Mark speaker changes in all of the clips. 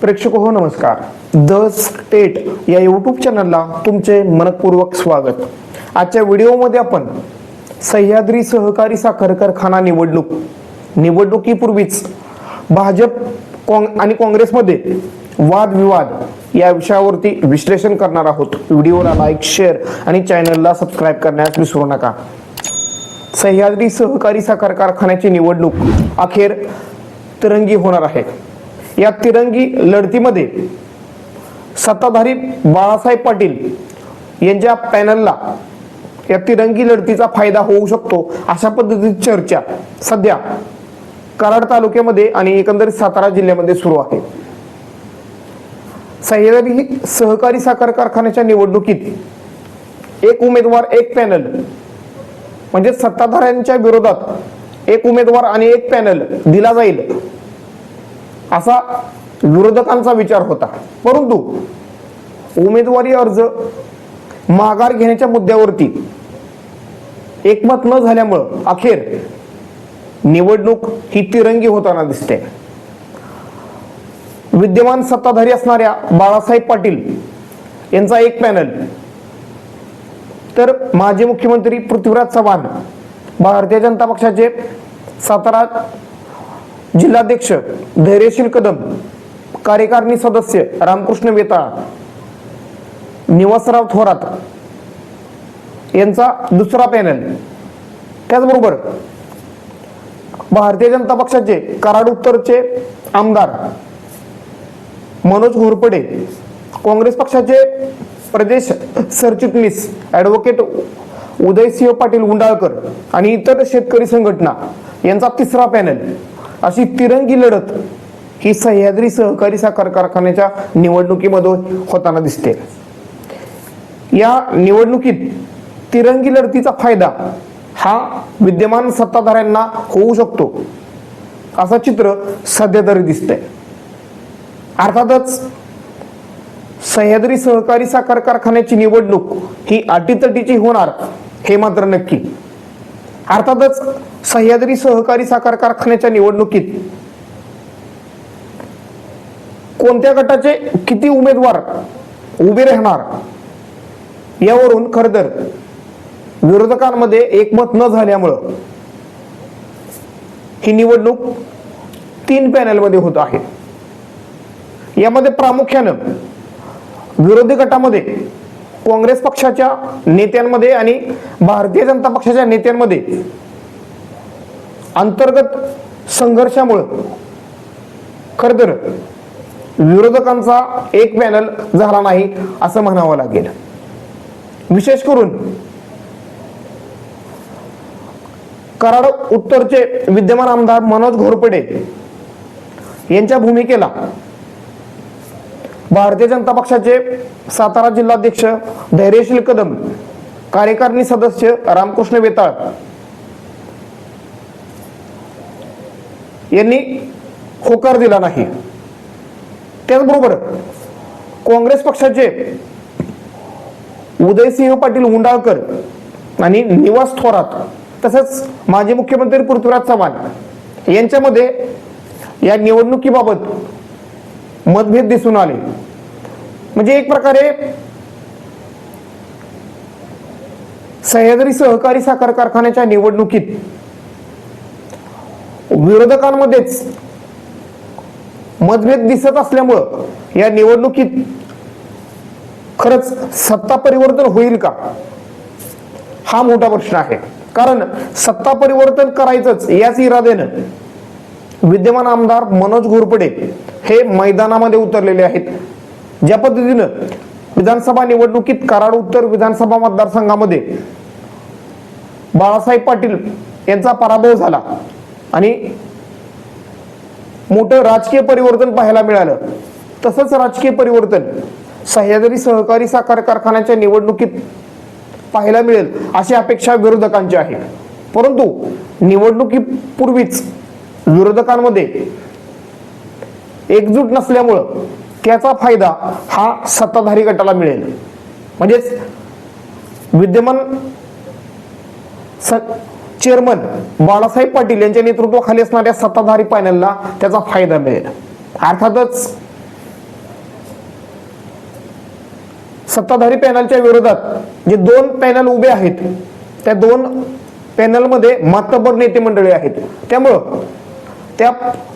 Speaker 1: प्रेक्षक हो नमस्कार. द स्टेट या यूट्यूब चॅनलला तुमचे मनपूर्वक स्वागत. आजच्या व्हिडिओमध्ये आपण सह्याद्री सहकारी साखर कारखाना निवडणूक निवडणुकीपूर्वीच भाजप काँग आणि काँग्रेसमध्ये वादविवाद या विषयावरती विश्लेषण करणार आहोत. व्हिडिओला लाईक शेअर आणि चॅनलला सबस्क्राईब करण्यास विसरू नका. सह्याद्री सहकारी साखर कारखान्याची निवडणूक अखेर तिरंगी होणार आहे. या तिरंगी लढतीमध्ये सत्ताधारी बाळासाहेब पाटील यांच्या पॅनलला या तिरंगी लढतीचा फायदा होऊ शकतो अशा पद्धतीची चर्चा सध्या कराड तालुक्यामध्ये आणि एकंदरीत सातारा जिल्ह्यामध्ये सुरू आहे. सह्याद्री सहकारी साखर कारखान्याच्या निवडणुकीत एक उमेदवार एक पॅनल म्हणजे सत्ताधाऱ्यांच्या विरोधात एक उमेदवार आणि एक पॅनल दिला जाईल. असा विरोधकांचा विचार होता. परंतु उमेदवारी अर्ज माघार घेण्याच्या मुद्द्यावरती एकमत न झाल्यामुळं अखेर निवडणूक ही तिरंगी होताना दिसते. विद्यमान सत्ताधारी असणाऱ्या बाळासाहेब पाटील यांचा एक पॅनल. तर माजी मुख्यमंत्री पृथ्वीराज चव्हाण भारतीय जनता पक्षाचे सातारा जिल्हाध्यक्ष धैर्यशील कदम कार्यकारिणी सदस्य रामकृष्ण वेता निवासराव थोरात यांचा दुसरा पॅनल त्याचबरोबर भारतीय जनता पक्षाचे कराड उत्तरचे आमदार मनोज घोरपडे काँग्रेस पक्षाचे प्रदेश सरचिटणीस ॲडव्होकेट उदयसिंह पाटील गुंडाळकर आणि इतर शेतकरी संघटना यांचा तिसरा पॅनल अशी तिरंगी लढत ही सह्याद्री सहकारी साखर कारखान्याच्या निवडणुकीमध्ये होताना दिसते. या निवडणुकीत तिरंगी लढतीचा फायदा हा विद्यमान सत्ताधाऱ्यांना होऊ शकतो असं चित्र सध्या तरी दिसतंय. अर्थातच सह्याद्री सहकारी साखर कारखान्याची निवडणूक ही अटीतटीची होणार हे मात्र नक्की. अर्थातच सह्याद्री सहकारी साखर कारखान्याच्या निवडणुकीत कोणत्या गटाचे किती उमेदवार उभे राहणार यावरून खर तर विरोधकांमध्ये एकमत न झाल्यामुळं ही निवडणूक तीन पॅनलमध्ये होत आहे. यामध्ये प्रामुख्यानं विरोधी गटामध्ये काँग्रेस पक्षाच्या नेत्यांमध्ये आणि भारतीय जनता पक्षाच्या नेत्यांमध्ये अंतर्गत संघर्षामुळं खर तर विरोधकांचा एक पॅनल झाला नाही असं म्हणावं लागेल. विशेष करून कराड उत्तरचे विद्यमान आमदार मनोज घोरपडे यांच्या भूमिकेला भारतीय जनता पक्षाचे सातारा जिल्हाध्यक्ष धैर्यशील कदम कार्यकारिणी सदस्य रामकृष्ण वेताळ यांनी होकार दिला नाही. त्याचबरोबर काँग्रेस पक्षाचे उदयसिंह पाटील हुंडाळकर आणि निवास थोरात तसंच माजी मुख्यमंत्री पृथ्वीराज चव्हाण यांच्यामध्ये या निवडणुकीबाबत मतभेद दिसून आले. म्हणजे एक प्रकारे सह्याद्री सहकारी साखर कारखान्याच्या निवडणुकीत विरोधकांमध्येच मतभेद दिसत असल्यामुळं या निवडणुकीत खरंच सत्ता परिवर्तन होईल का? हा मोठा प्रश्न आहे. कारण सत्ता परिवर्तन करायचंच याच इरादेनं विद्यमान आमदार मनोज घोरपडे हे मैदानामध्ये उतरलेले आहेत. ज्या पद्धतीनं विधानसभा निवडणुकीत कराड उत्तर विधानसभा मतदारसंघामध्ये बाळासाहेब पाटील यांचा पराभव झाला आणि मोठं राजकीय परिवर्तन पाहायला मिळालं. तसंच राजकीय परिवर्तन सह्याद्री सहकारी साखर कारखान्याच्या निवडणुकीत पाहायला मिळेल अशी अपेक्षा विरोधकांची आहे. परंतु निवडणुकीपूर्वीच विरोधकांमध्ये एकजूट नसल्यामुळं त्याचा फायदा हा सत्ताधारी गटाला मिळेल. म्हणजेच विद्यमान चेअरमन बाळासाहेब पाटील यांच्या नेतृत्वाखाली असणाऱ्या सत्ताधारी पॅनलला त्याचा फायदा मिळेल. अर्थातच सत्ताधारी पॅनलच्या विरोधात जे दोन पॅनल उभे आहेत त्या दोन पॅनलमध्ये मातबर नेते मंडळी आहेत. त्यामुळं त्या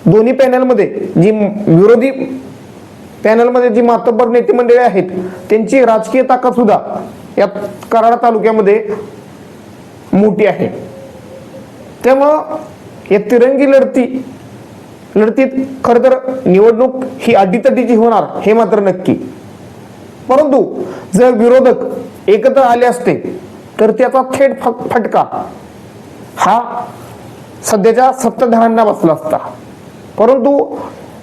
Speaker 1: दोन्ही पॅनलमध्ये जी विरोधी पॅनलमध्ये जी मातब्बर नेते मंडळी आहेत त्यांची राजकीय ताकद सुद्धा या कराड तालुक्यामध्ये मोठी आहे. त्यामुळं या तिरंगी लढती लढतीत खर तर निवडणूक ही अडीतडीची होणार हे मात्र नक्की. परंतु जर विरोधक एकत्र आले असते तर त्याचा थेट फ- फटका हा सध्याच्या सत्ताधाऱ्यांना बसला असता. परंतु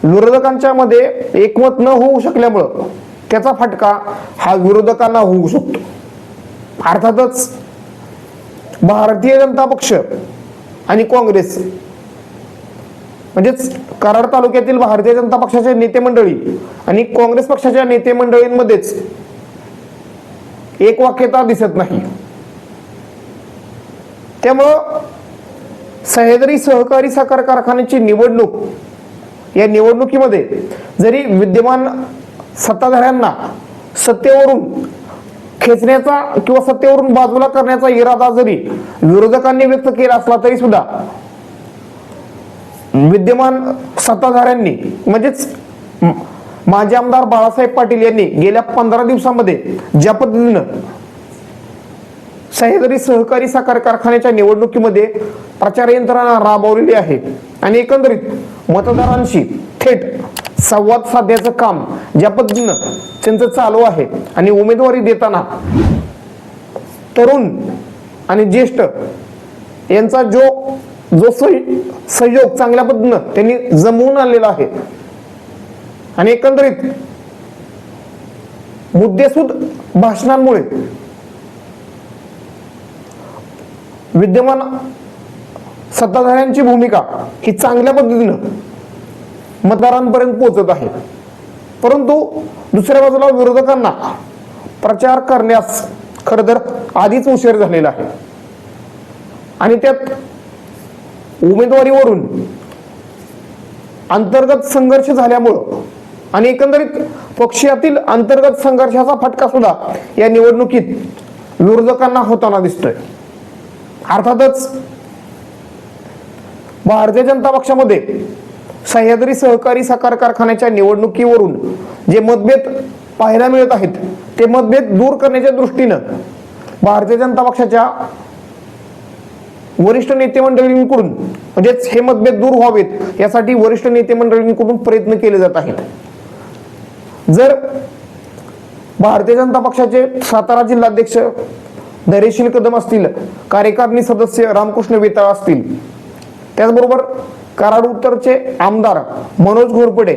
Speaker 1: विरोधकांच्या मध्ये एकमत न होऊ शकल्यामुळं त्याचा फटका हा विरोधकांना होऊ शकतो. अर्थातच भारतीय जनता पक्ष आणि काँग्रेस म्हणजेच कराड तालुक्यातील भारतीय जनता पक्षाचे नेते मंडळी आणि काँग्रेस पक्षाच्या नेते मंडळींमध्येच एक वाक्यता दिसत नाही. त्यामुळं सह्याद्री सहकारी साखर कारखान्याची निवडणूक. या निवडणुकीमध्ये जरी विद्यमान सत्ताधाऱ्यांना सत्तेवरून खेचण्याचा किंवा सत्तेवरून बाजूला करण्याचा इरादा जरी विरोधकांनी व्यक्त केला असला तरी सुद्धा विद्यमान सत्ताधाऱ्यांनी म्हणजेच माजी आमदार बाळासाहेब पाटील यांनी गेल्या पंधरा दिवसामध्ये ज्या पद्धतीनं सह्याद्री सहकारी साखर कारखान्याच्या निवडणुकीमध्ये प्रचार यंत्रणा राबवलेली आहे. आणि एकंदरीत मतदारांशी थेट संवाद साधण्याचं काम ज्या पद्धतीनं त्यांचं चालू आहे आणि उमेदवारी देताना तरुण आणि ज्येष्ठ यांचा जो जो सहयोग चांगल्या पद्धतीनं त्यांनी जमवून आणलेला आहे. आणि एकंदरीत मुद्देसूद भाषणांमुळे विद्यमान सत्ताधाऱ्यांची भूमिका ही चांगल्या पद्धतीनं मतदारांपर्यंत पोहोचत आहे. परंतु दुसऱ्या बाजूला विरोधकांना प्रचार करण्यास खरं तर आधीच उशीर झालेला आहे. आणि त्यात उमेदवारीवरून अंतर्गत संघर्ष झाल्यामुळं आणि एकंदरीत पक्षातील अंतर्गत संघर्षाचा फटका सुद्धा या निवडणुकीत विरोधकांना होताना दिसतोय. अर्थातच भारतीय जनता पक्षामध्ये सह्याद्री सहकारी साखर कारखान्याच्या निवडणुकीवरून जे मतभेद पाहायला मिळत आहेत ते मतभेद दूर करण्याच्या दृष्टीनं भारतीय जनता पक्षाच्या वरिष्ठ नेते मंडळींकडून म्हणजेच हे मतभेद दूर व्हावेत यासाठी वरिष्ठ नेते मंडळींकडून प्रयत्न केले जात आहेत. जर भारतीय जनता पक्षाचे सातारा जिल्हाध्यक्ष धैर्यशील कदम असतील कार्यकारिणी सदस्य रामकृष्ण वेताळ असतील. त्याचबरोबर कराड उत्तरचे आमदार मनोज घोरपडे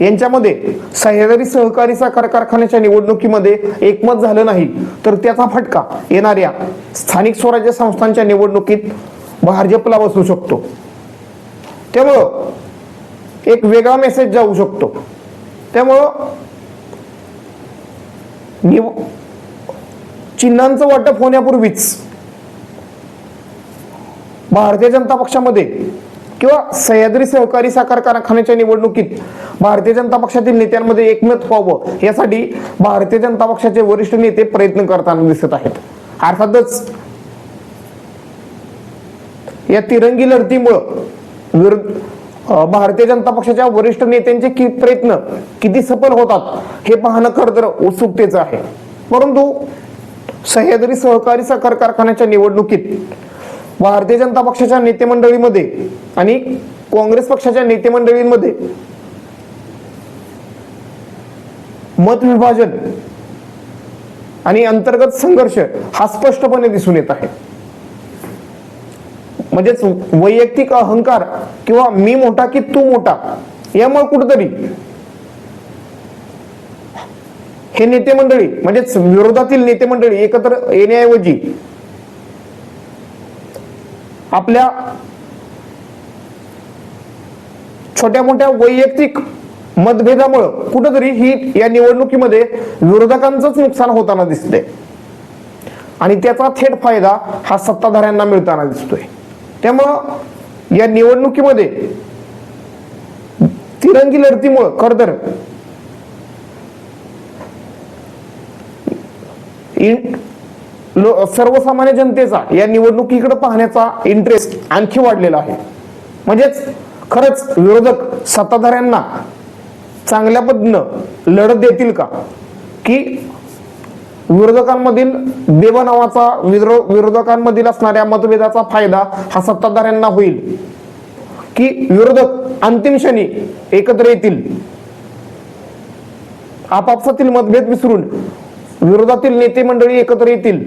Speaker 1: यांच्यामध्ये सह्याद्री सहकारी साखर कारखान्याच्या निवडणुकीमध्ये एकमत झालं नाही तर त्याचा फटका येणाऱ्या स्थानिक स्वराज्य संस्थांच्या निवडणुकीत भाजपला बसू शकतो. त्यामुळं एक वेगळा मेसेज जाऊ शकतो. त्यामुळं निव चिन्हांचं वाटप होण्यापूर्वीच भारतीय जनता पक्षामध्ये किंवा सह्याद्री सहकारी साखर कारखान्याच्या निवडणुकीत भारतीय जनता पक्षातील नेत्यांमध्ये एकमत व्हावं यासाठी भारतीय जनता पक्षाचे वरिष्ठ नेते प्रयत्न करताना दिसत आहेत. अर्थातच या तिरंगी लढतीमुळं भारतीय जनता पक्षाच्या वरिष्ठ नेत्यांचे कि प्रयत्न किती सफल होतात हे पाहणं खरं तर उत्सुकतेचं आहे. परंतु सह्याद्री सहकारी साखर कारखान्याच्या निवडणुकीत भारतीय जनता पक्षाच्या नेते मंडळीमध्ये आणि काँग्रेस पक्षाच्या नेते मंडळींमध्ये मत विभाजन आणि अंतर्गत संघर्ष हा स्पष्टपणे दिसून येत आहे. म्हणजेच वैयक्तिक अहंकार किंवा मी मोठा की तू मोठा यामुळे कुठेतरी हे नेते मंडळी म्हणजेच विरोधातील नेते मंडळी एकत्र येण्याऐवजी आपल्या छोट्या मोठ्या वैयक्तिक मतभेदामुळं कुठंतरी ही या निवडणुकीमध्ये विरोधकांचंच नुकसान होताना दिसते आणि त्याचा थेट फायदा हा सत्ताधाऱ्यांना मिळताना दिसतोय. त्यामुळं या निवडणुकीमध्ये तिरंगी लढतीमुळं खर तर सर्वसामान्य जनतेचा या निवडणुकीकडे पाहण्याचा इंटरेस्ट आणखी वाढलेला आहे. म्हणजेच खरंच विरोधक सत्ताधाऱ्यांना चांगल्या पद्धतीनं लढत देतील का? की विरोधकांमधील देव नावाचा विरोधकांमधील असणाऱ्या मतभेदाचा फायदा हा सत्ताधाऱ्यांना होईल? की विरोधक अंतिम क्षणी एकत्र येतील? आपापसातील मतभेद विसरून विरोधातील नेते मंडळी एकत्र येतील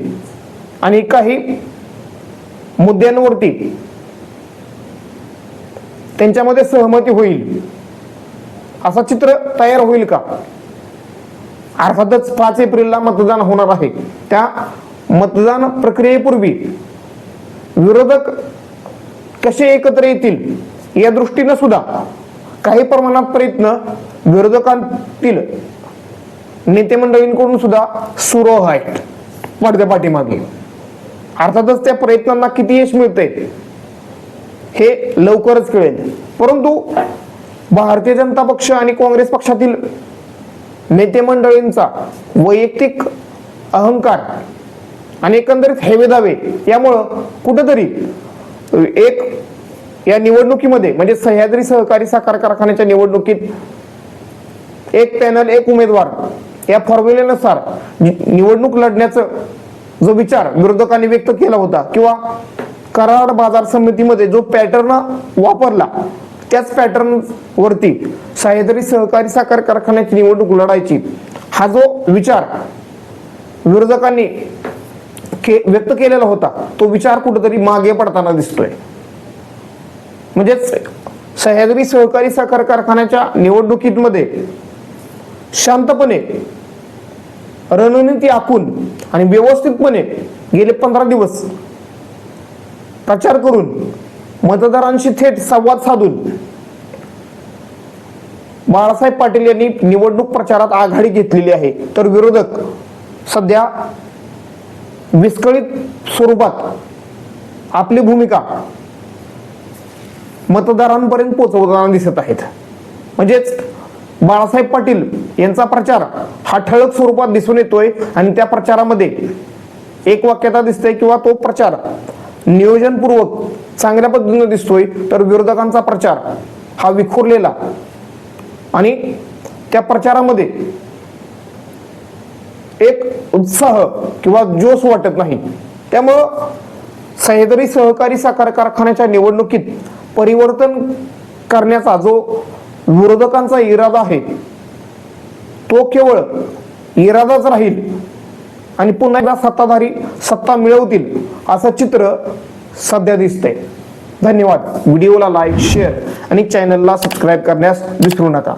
Speaker 1: आणि काही मुद्द्यांवरती त्यांच्यामध्ये सहमती होईल. असं चित्र तयार होईल का? अर्थातच पाच एप्रिलला मतदान होणार आहे. त्या मतदान प्रक्रियेपूर्वी विरोधक कसे एकत्र येतील या दृष्टीनं सुद्धा काही प्रमाणात प्रयत्न विरोधकांतील नेते मंडळींकडून सुद्धा सुरू आहे पडद्या पाठीमागे. अर्थातच त्या प्रयत्नांना किती यश मिळते हे लवकरच कळेल. परंतु भारतीय जनता पक्ष आणि काँग्रेस पक्षातील नेते मंडळींचा वैयक्तिक अहंकार आणि एकंदरीत हेवेदावे यामुळं कुठंतरी एक या निवडणुकीमध्ये म्हणजे सह्याद्री सहकारी साखर कारखान्याच्या निवडणुकीत एक पॅनल एक उमेदवार या फॉर्म्युलेनुसार निवडणूक लढण्याचं जो विचार विरोधकांनी व्यक्त केला होता किंवा कराड बाजार समितीमध्ये जो पॅटर्न वापरला त्याच पॅटर्न वरती सह्याद्री सहकारी साखर कारखान्याची निवडणूक लढायची हा जो विचार विरोधकांनी के व्यक्त केलेला होता तो विचार कुठेतरी मागे पडताना दिसतोय. म्हणजेच सह्याद्री सहकारी साखर कारखान्याच्या निवडणुकीमध्ये शांतपणे रणनीती आखून आणि व्यवस्थितपणे गेले पंधरा दिवस प्रचार करून मतदारांशी थेट संवाद साधून बाळासाहेब पाटील यांनी निवडणूक प्रचारात आघाडी घेतलेली आहे. तर विरोधक सध्या विस्कळीत स्वरूपात आपली भूमिका मतदारांपर्यंत पोहोचवताना दिसत आहेत. म्हणजेच बाळासाहेब पाटील यांचा प्रचार हा ठळक स्वरूपात दिसून येतोय आणि त्या प्रचारामध्ये एक वाक्यता दिसते किंवा तो प्रचार नियोजनपूर्वक चांगल्या पद्धतीने दिसतोय तर विरोधकांचा प्रचार हा विखुरलेला. आणि त्या प्रचारामध्ये एक उत्साह किंवा जोश वाटत नाही. त्यामुळं सह्याद्री सहकारी साखर कारखान्याच्या निवडणुकीत परिवर्तन करण्याचा जो विरोधकांचा इरादा आहे. तो केवळ इरादाच राहील आणि पुन्हा एकदा सत्ताधारी सत्ता मिळवतील असं चित्र सध्या दिसतंय. धन्यवाद. व्हिडिओला लाईक शेअर आणि चॅनलला सबस्क्राईब करण्यास विसरू नका.